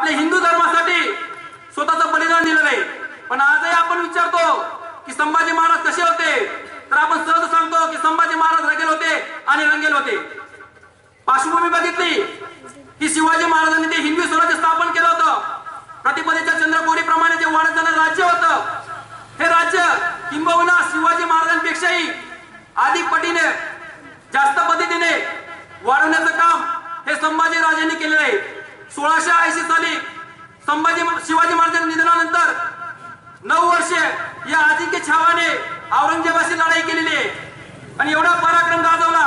आपल्या हिंदू धर्मासाठी स्वतःचं बलिदान दिलेलं आहे. पण आजही आपण विचारतो की संभाजी महाराज कसे होते? तर आपण सहज सांगतो की संभाजी महाराज रंगेल होते आणि रंगेल होते. पार्श्वभूमी बघितली. की शिवाजी महाराजांनी ते हिंदवी स्वराज्य स्थापन केलं होतं. प्रतिपदेच्या चंद्रकोरी प्रमाणे जे वाढत राज्य होतं हे राज्य किंबहुना शिवाजी महाराजांपेक्षाही अधिक पटीने जास्त पद्धतीने वाढवण्याचं काम हे संभाजी राजांनी केलेलं आहे. सोळाशे ऐंशी साली संभाजी शिवाजी महाराजांच्या निधनानंतर नऊ वर्षे या अजिंक्य छावाने औरंगजेबाशी लढाई केलेली आहे. आणि एवढा पराक्रम गाजवला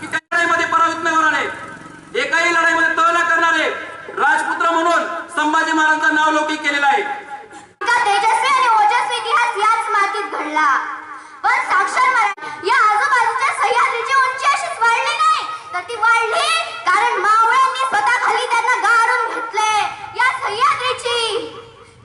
की त्या लढाईमध्ये पराभूत नाही होणारे एकाही लढाईमध्ये तळ करणारे राजपुत्र म्हणून संभाजी महाराजांचं नाव लौकिक केलेलं आहे. तेजस्वी आणि ओजस्वी इतिहास याच मातीत घडला. पण साक्षर मराठी या आजूबाजूच्या सह्याद्रीची उंची अशीच वाढली नाही. तर ती वाढली कारण मावळ्यांनी स्वतः खाली त्यांना गाडून घेतले या सह्याद्रीची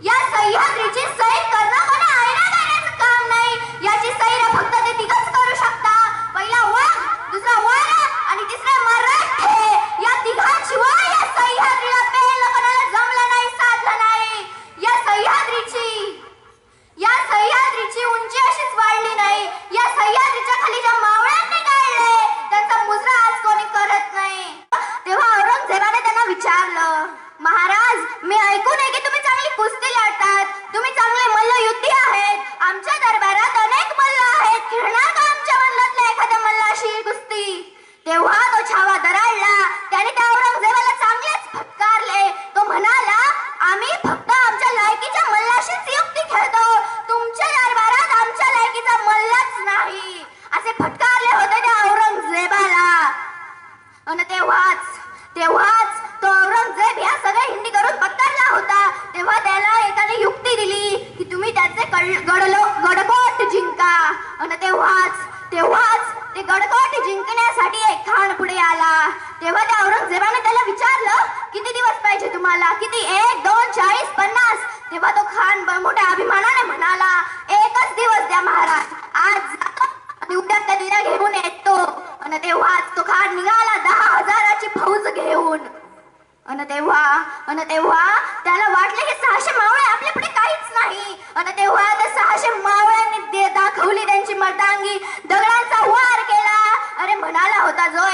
या सह्याद्रीची सैर करणं कोणा आयना गाण्याचं काम नाही याची सैर फक्त ते तिघच करू शकता पहिला वाघ दुसरा वारा आणि तिसरा मराठे या तिघांशिवाय या सह्याद्रीला पेलं कोणाला जमलं नाही साधलं नाही या सह्याद्रीची या सह्याद्रीची उंची अशीच वाढली नाही या सह्याद्रीच्या खाली ज्या मावळ्यांनी गाळले त्यांचा मुजरा आज कोणी करत नाही तेव्हा औरंगजेबाने त्यांना विचारलं महाराज मी ऐकून आहे की तुम्ही चांगली कुस्ती लढतात तुम्ही चांगले मल्ल युद्धी आहेत आमच्या दरबारात अनेक मल्ल आहेत खेळणार का आमच्या मल्लातल्या एखाद्या मल्लाशी कुस्ती तेव्हा तो छावा दराडला त्याने त्या औरंगजेबाला चांगलेच फटकारले तो म्हणाला आम्ही फक्त आमच्या लायकीच्या मल्लाशीच युक्ती खेळतो तुमच्या दरबारात आमच्या लायकीचा मल्लच नाही असे फटकारले होते त्या औरंगजेबाला आणि तेव्हाच तेव्हाच तो औरंगजेब या सगळ्या हिंडी करून पत्करला होता तेव्हा त्याला एकाने युक्ती दिली की तुम्ही त्याचे कळ- गडलो गडकोट जिंका आणि तेव्हाच तेव्हाच ते गडकोट जिंकण्यासाठी एक खान पुढे आला तेव्हा त्या औरंगजेबाने त्याला विचारलं किती दिवस पाहिजे तुम्हाला? किती? एक दोन चाळीस पन्नास? तेव्हा तो खान मोठ्या अभिमानाने म्हणाला एकच दिवस द्या महाराज. आज जातो आणि उद्या कधीला घेऊन येतो. आणि तेव्हा तो खान निघाला दहा हजाराची फौज घेऊन. आणि तेव्हा आणि तेव्हा त्याला वाटले की सहाशे मावळे आपल्याकडे काहीच नाही. आणि तेव्हा त्या सहाशे मावळ्यांनी दाखवली त्यांची मर्दांगी. दगडांचा वार केला अरे म्हणाला होता जो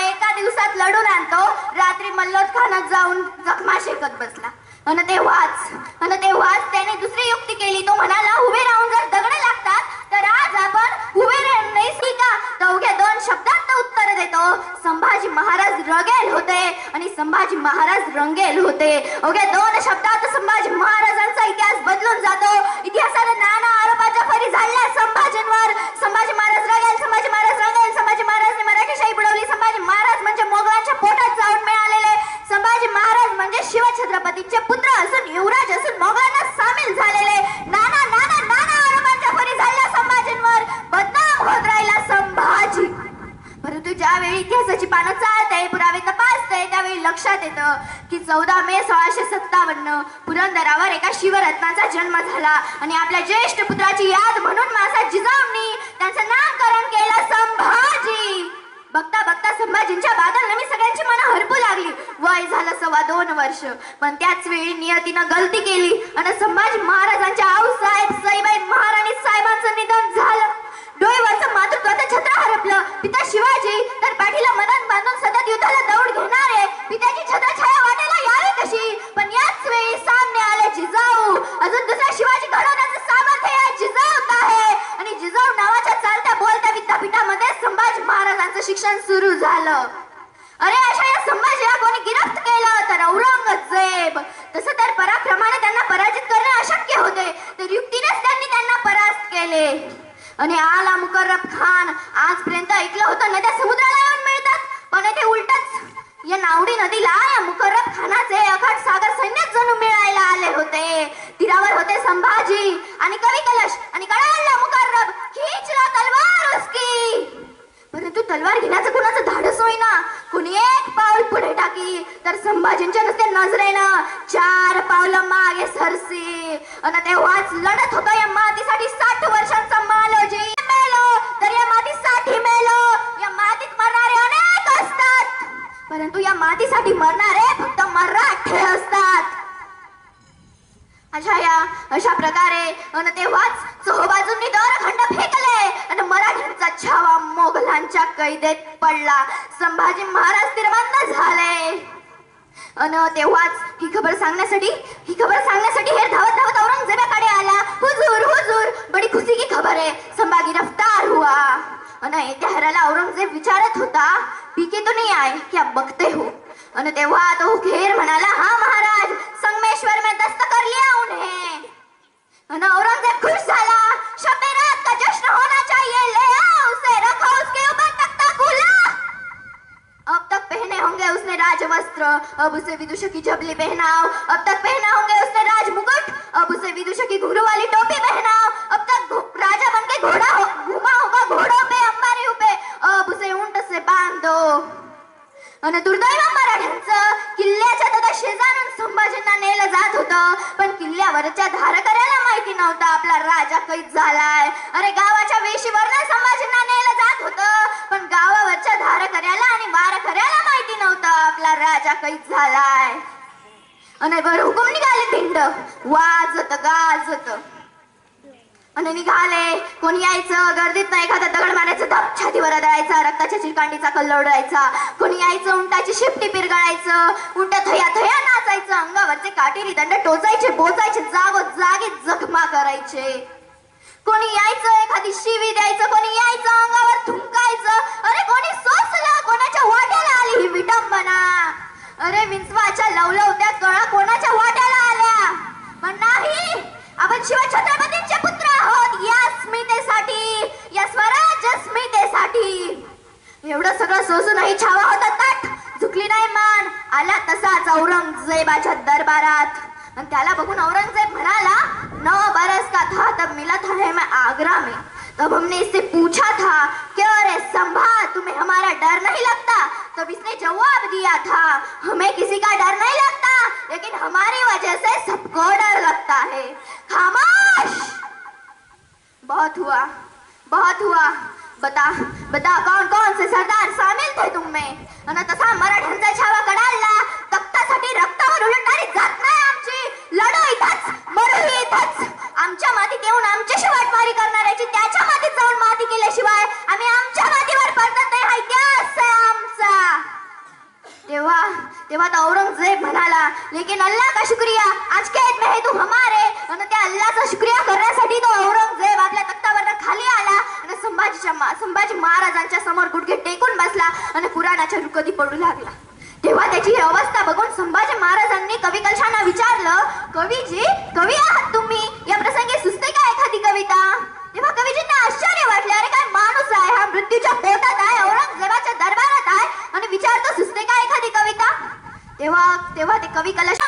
एका लढून आणतो रात्री मल्लोद खानात जाऊन जखमा शेकत बसला. अन तेव्हाच अन तेव्हाच त्याने दुसरी युक्ती केली. तो म्हणाला उभे राहून जर दगड लागतात तर आज आपण उभे राहून का तर दोन शब्दात उत्तर देतो. संभाजी महाराज रगेल होते आणि संभाजी महाराज रंगेल होते. अवघ्या दोन शब्दात संभाजी महाराजांचा इतिहास बदलून जातो. इतिहासाला नाना आरोपाच्या फरी झाडल्या संभाजींवर संभाजी महाराज रगेल संभाजी महाराज रंगेल संभाजी महाराजने मराठीशाही बुडवली संभाजी महाराज म्हणजे मोगलांच्या पोटात जाऊन मिळालेले संभाजी महाराज म्हणजे शिवछत्रपतींचे पुत्र असून युवराज असून मोगलांना सामील झालेले नाना नाना नाना आरोपांच्या फरी झाडल्या संभाजींवर बदनाम होत राहिला संभाजी परंतु ज्यावेळी इतिहासाची पानं चालते पुरावे तपासते त्यावेळी लक्षात येतं की चौदा मे सोळाशे सत्तावन्न पुरंदरावर रत्नाचा जन्म झाला. आणि आपल्या ज्येष्ठ पुत्राची याद म्हणून माझा जिजाऊंनी त्यांचं नामकरण केलं संभाजी. बघता बघता संभाजींच्या बादलनं मी सगळ्यांची मनं हरपू लागली. वय झालं सव्वा दोन वर्ष. पण त्याच वेळी नियतीनं गलती केली. आणि संभाजी महाराजांच्या आऊ साहेब सईबाई महाराणी साहेबांचं निधन झालं. डोईवरचं मातृत्वाचं छत्र हरपलं. पिता शिवाजी तर पाठीला मदन बांधून सतत युद्धाला दौड घेणारे. पित्याची छत्र छाया वाटेला कशी पण याच वेळी सामने आले जिजाऊ अजून दुसरा शिवाजी घडवण्याचं सामर्थ्य या जिजाऊत आहे आणि जिजाऊ नावाच्या चालत्या बोलत्या विद्यापीठामध्ये संभाजी महाराजांचं सुरू झालं. अरे अशा या संभाजीला कोणी गिरफ्त केलं तर औरंगजेब. तसं तर पराक्रमाने त्यांना पराजित करणे अशक्य होते. तर युक्तीनेच त्यांनी त्यांना परास्त केले. आणि आला मुकर्रब खान. आजपर्यंत ऐकलं होतं नद्या समुद्राला येऊन मिळतात. पण ते उलटच या नावडी नदीला या मुकर्रब खानाचे अखाट सागर सैन्य जणू मिळायला आले होते. तीरावर होते संभाजी आणि कवी कलश आणि कडाला मुकर्रब. परंतु तलवार घेण्याचं कुणाचं धाडस होईना? कुणी एक पाऊल पुढे टाकी तर संभाजींच्या नुसते नजरेनं चार पावलं मागे सरसी. आणि तेव्हाच लढत होता या मातीसाठी साठ वर्षांचा मालोजी मेलो तर या मातीसाठी मेलो. या मातीत मरणारे अनेक असतात. परंतु या मातीसाठी मरणारे फक्त मराठे असतात. अशा या अशा प्रकारे अन तेव्हाच चोहोबाजूंनी दरखंड फेकले. आणि छावा मोगलांच्या कैदेत पडला. संभाजी महाराज तिरबंद झाले. अन तेव्हाच ही खबर सांगण्यासाठी ही खबर सांगण्यासाठी हे धावत धावत औरंगजेबाकडे आला. हुजूर हुजूर बडी खुशी की खबर आहे. संभाजी गिरफ्तार हुआ. अन येत्या हराला औरंगजेब विचारत होता पीके तो नाही आहे क्या बघते हो? अन तेव्हा तो घेर म्हणाला हा महाराज संगमेश्वर में दस्त कर लिया उन्हें अन औरंगजेब खुश झाला शबे रात का जश्न होना चाहिए ले आओ उसे रखो उसके ऊपर तख्ता खुला अब तक पहने राजवस्त्र. राज वस्त्र अब उसे विदुषक की जबली पहनाओ अब तक पहना होंगे उसने राज आलाय. झालाय आणि वर हुकूम निघाले भिंड. वाजत गाजत. आणि निघाले. कोणी यायचं गर्दीत नाही. एखादा दगड मारायचं धप छातीवर आदळायचा रक्ताच्या चिरकांडीचा कल्लो कोणी यायचं उंटाची शिफ्टी पिरगळायचं. उंट थया थया नाचायचं. अंगावरचे काटेरी दंड टोचायचे बोचायचे जागो जागी जखमा करायचे. कोणी यायचं एखादी शिवी द्यायचं. कोणी यायचं अंगावर थुंकायचं. अरे कोणी सोसलं कोणाच्या वाट्याला आली ही विटंबना अरे विंचवाच्या लवलवत्या कळा कोणाच्या वाट्याला आल्या? पण नाही आपण शिवछत्रपतींचे पुत्र आहोत या स्मितेसाठी या स्वराज्य स्मितेसाठी. एवढं सगळं सोसूनही छावा होता ताट झुकली नाही मान. आला तसाच औरंगजेबाच्या दरबारात. आणि त्याला बघून औरंगजेब म्हणाला नौ बरस का था तब मिला था है मैं आगरा में तब हमने इससे पूछा था कि अरे संभा तुम्हें हमारा डर नहीं लगता? तब इसने जवाब दिया था हमें किसी का डर नहीं लगता लेकिन हमारी वजह से सबको डर लगता है। खामोश! बहुत हुआ बहुत हुआ। बता बता कौन कौन से सरदार सामील थे तुम में? आणि तसा मराठ्यांचा छावा कडालला तख्तासाठी रक्तावर उलटणारी जात नाही आमची। लढो इथंच मरू इथंच आमच्या मातीत येऊन आमच्याशी वाटमारी करणाऱ्याची त्याच्या माती केल्याशिवाय आम्ही आमच्या मातीवर पडत नाही. हा इतिहास आहे आमचा? तेव्हा तेव्हा तो औरंगजेब म्हणाला लेकिन अल्लाह का शुक्रिया? आज के में है तू हमारे? आणि त्या अल्लाचा शुक्रिया करण्यासाठी तो औरंगजेब आपल्या तख्तावर खाली आला. आणि संभाजीच्या संभाजी महाराजांच्या समोर गुडघे टेकून बसला आणि पुराणाच्या रुकदी पडू लागला. तेव्हा त्याची अवस्था बघून संभाजी महाराजांनी कवी कलशांना विचारलं कवीजी कवी आहात तुम्ही या प्रसंगी सुचते का एखादी कविता तेव्हा कवीजींना आश्चर्य वाटले अरे काय माणूस आहे हा मृत्यूच्या पोटात आहे औरंगजेबाच्या दरबारात आहे आणि विचारतो सुचते का एखादी कविता तेव्हा तेव्हा ते कवी कलश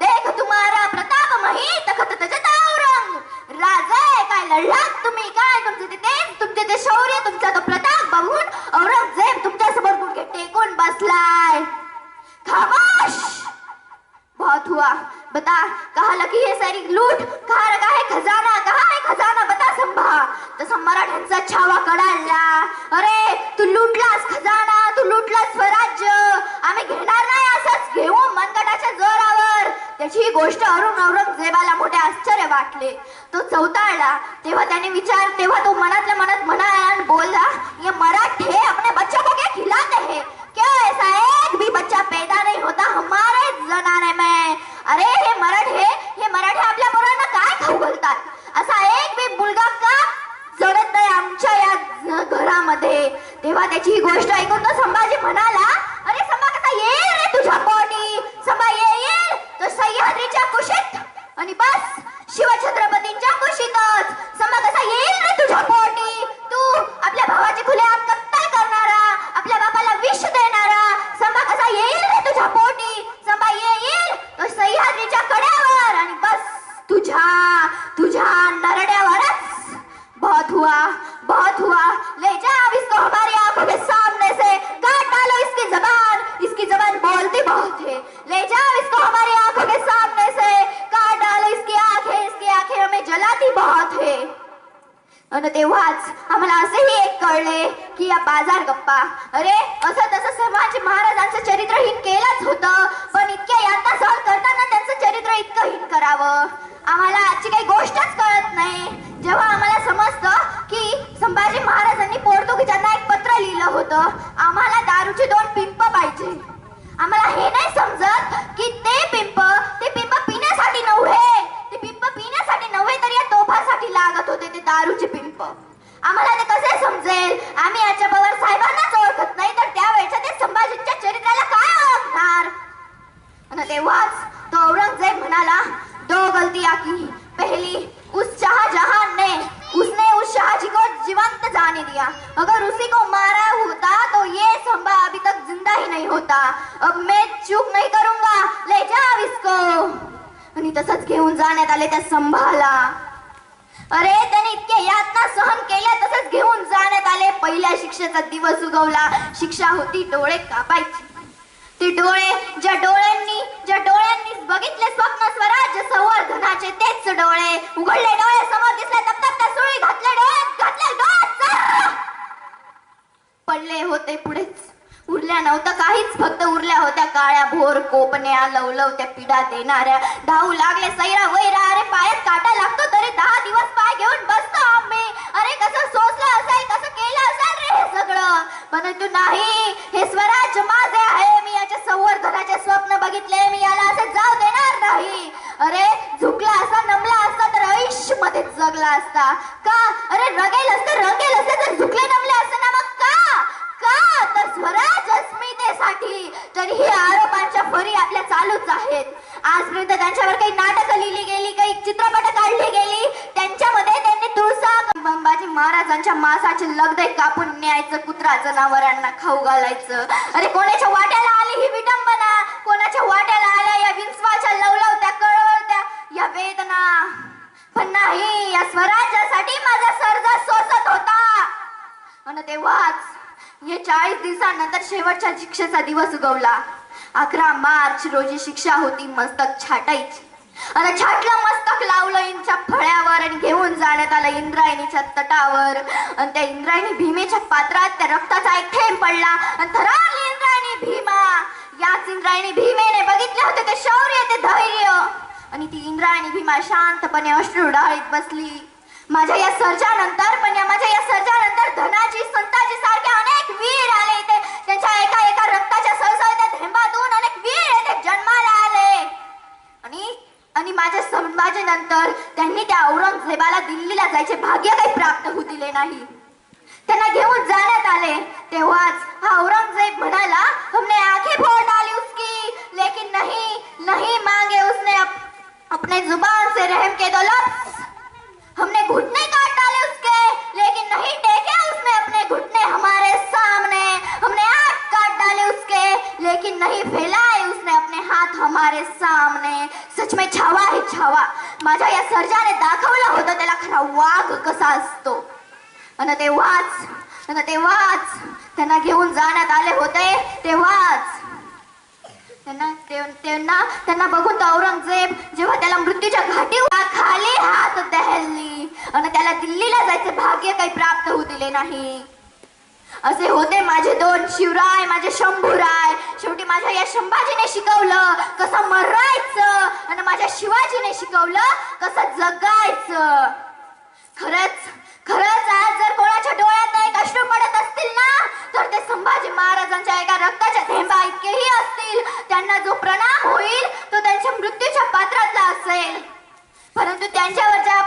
देख तुम्हारा प्रताप मही तखत तजत औरंग राजे काय लढलात तुम्ही काय तुमचे ते तेज तुमचे ते शौर्य तुमचा तो प्रताप बघून औरंगजेब तुमच्यासमोर गुडघे टेकून बसलाय खामोश बहुत हुआ बता कहा लगी है सारी लूट कहा लगा है खजाना कहा है खजाना बता संभा। तसा मराठ्यांचा छावा कडालला अरे तू लुटलास खजाना तू लुटलास स्वराज्य आम्ही घेणार नाही असंच घेऊ मनगटाच्या जोरावर. त्याची ही गोष्ट अरुण औरंगजेबाला मोठे आश्चर्य वाटले. तो चौताळला तेव्हा त्याने विचार तेव्हा तो मनातल्या मनात म्हणाला आणि बोलला ये मराठे ही बहुत है आणि तेव्हाच आम्हाला असेही एक कळले की या बाजार गप्पा अरे असं तसं समाज महाराजांचं चरित्रहीन केलंच होत पण इतक्या यातना सहन करताना त्यांचं चरित्र इतकं हीन करावं. आम्हाला आजची काही गोष्टच कळत नाही. जेव्हा आम्हाला समजतं की संभाजी महाराजांनी पोर्तुगीजांना एक पत्र लिहिलं होतं आम्हाला दारूचे दोन पिंप पाहिजे. आम्हाला हे नाही समजत की ते पिंप अब मैं चूक नहीं करूंगा। ले जा इसको आणि तसंच घेऊन जाण्यात आले त्या संभाला। अरे त्याने इतके यातना सहन केल्या तसंच घेऊन जाण्यात आले. पहिल्या शिक्षेचा दिवस उगवला. शिक्षा होती डोळे कापायची. ते डोळे ज्या डोळ्यांनी ज्या डोळ्यांनी बघितले स्वप्न स्वराज्य संवर्धनाचे तेच डोळे. उघडले डोळे समोर दिसले तप तप सुळी घातले डोळ्यात घातले डोळ्यात पडले होते पुढेच. उरल्या नव्हता काहीच फक्त उरल्या होत्या. काळ्या भोर कोपण्या लवलवत्या पिढा देणाऱ्या. धावू लागले सैरा वैरा अरे पायात काटा लागतो तरी दहा दिवस पाय घेऊन बसतो आम्ही. अरे कसं सोचलं असेल कसं केलं असेल रे हे सगळं? परंतु नाही हे स्वराज्य माझे आहे. मी याच्या संवर्धनाचे स्वप्न बघितले मी याला असं जाऊ देणार नाही. अरे झुकला असता नमला असता तर आयुष्यमध्ये जगला असता. का? अरे रगेल असतं रगेल असतं तर झुकले नमले असते ना मग का का तर स्वराज अस्मितेसाठी तर ही घोरी आपल्या चालूच आहेत. आजपर्यंत त्यांच्यावर काही नाटकं लिहिली गेली काही चित्रपट काढली गेली. त्यांच्यामध्ये त्यांनी तुळसा महाराजांच्या मासाचे लगदे कापून न्यायचं कुत्रा जनावरांना खाऊ घालायचं. अरे कोणाच्या वाट्याला आली ही विटंबना कोणाच्या वाट्याला आल्या या विंचवाच्या लवलवत्या कळवळत्या? या वेदना. पण नाही या स्वराज्यासाठी माझा सर्जा सोसत होता. आणि तेव्हाच हे चाळीस दिवसानंतर शेवटच्या शिक्षेचा दिवस उगवला. अकरा मार्च रोजी शिक्षा होती मस्तक छाटायची. आता छाटलं मस्तक लावलं इंच्या फळ्यावर आणि घेऊन जाण्यात आलं इंद्रायणीच्या तटावर. आणि त्या इंद्रायणी भीमेच्या पात्रात त्या रक्ताचा एक थेंब पडला. आणि थरारली इंद्रायणी भीमा. याच इंद्रायणी भीमेने बघितले होते ते शौर्य ते धैर्य. आणि ती इंद्रायणी भीमा शांतपणे अश्रू डाळीत बसली. माझ्या या सर्जानंतर पण या माझ्या या सर्जानंतर धनाजी संताजी सारखे अनेक वीर आले ते त्यांच्या एका एका रक्ताच्या सळसळत्या थेंबातून अनेक वीर येथे जन्माला आले आणि माझ्या संभाजीनंतर त्यांनी त्या औरंगजेबाला दिल्लीला जायचे भाग्य काही प्राप्त होऊ दिले नाही. त्यांना घेऊन जाण्यात आले तेव्हाच हा औरंगजेब म्हणाला तेव्हाच त्यांना तेव्हाच त्यांना घेऊन जाण्यात आले होते तेव्हाच. त्यांना त्यांना त्यांना बघून तो औरंगजेब जेव्हा त्याला मृत्यूच्या घाटी खाली हात दहली आणि त्याला दिल्लीला जायचे भाग्य काही प्राप्त होऊ दिले नाही. असे होते माझे दोन शिवराय माझे शंभूराय. शेवटी माझ्या या शंभाजीने शिकवलं कसं मरायचं आणि माझ्या शिवाजीने शिकवलं कसं जगायचं. परंतु त्यांच्यावरच्या